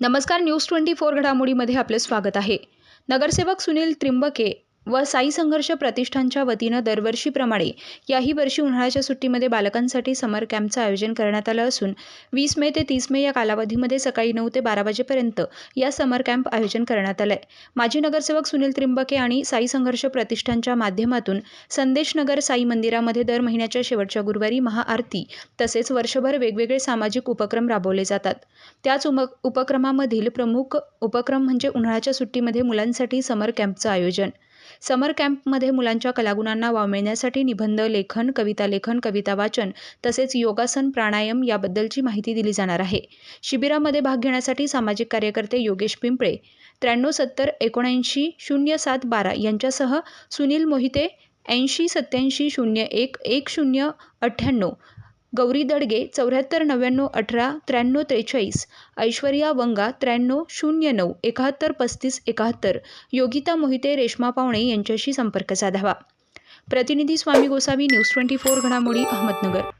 नमस्कार news twenty four घडामोडीमध्ये आपले स्वागत आहे. नगरसेवक सुनील त्रिंबके व साई संघर्ष प्रतिष्ठानच्या वतीनं दरवर्षीप्रमाणे याही वर्षी उन्हाळ्याच्या सुट्टीमध्ये बालकांसाठी समर कॅम्पचं आयोजन करण्यात आलं असून वीस मे ते तीस मे या कालावधीमध्ये सकाळी नऊ ते बारा वाजेपर्यंत या समर कॅम्प आयोजन करण्यात आलं आहे माजी नगरसेवक सुनील त्रिंबके आणि साई संघर्ष प्रतिष्ठानच्या माध्यमातून संदेशनगर साई मंदिरामध्ये दर महिन्याच्या शेवटच्या गुरुवारी महाआरती तसेच वर्षभर वेगवेगळे सामाजिक उपक्रम राबवले जातात. त्याच उम उपक्रमामधील प्रमुख उपक्रम म्हणजे उन्हाळ्याच्या सुट्टीमध्ये मुलांसाठी समर कॅम्पचं आयोजन. समर कॅम्पमध्ये मुलांच्या कलागुणांना वाव मिळण्यासाठी निबंध लेखन कविता लेखन कविता वाचन तसेच योगासन प्राणायाम याबद्दलची माहिती दिली जाणार आहे. शिबिरामध्ये भाग घेण्यासाठी सामाजिक कार्यकर्ते योगेश पिंपळे त्र्याण्णव सत्तर एकोणऐंशी शून्य सात बारा यांच्यासह सुनील मोहिते ऐंशी सत्याऐंशी शून्य एक एक शून्य अठ्ठ्याण्णव गौरी दडगे चौऱ्याहत्तर नव्याण्णव अठरा त्र्याण्णव त्रेचाळीस ऐश्वर्या वंगा त्र्याण्णव शून्य नऊ एकाहत्तर पस्तीस एकाहत्तर योगिता मोहिते रेश्मा पावणे यांच्याशी संपर्क साधावा. प्रतिनिधी Swami Gosavi news twenty four घडामोडी अहमदनगर.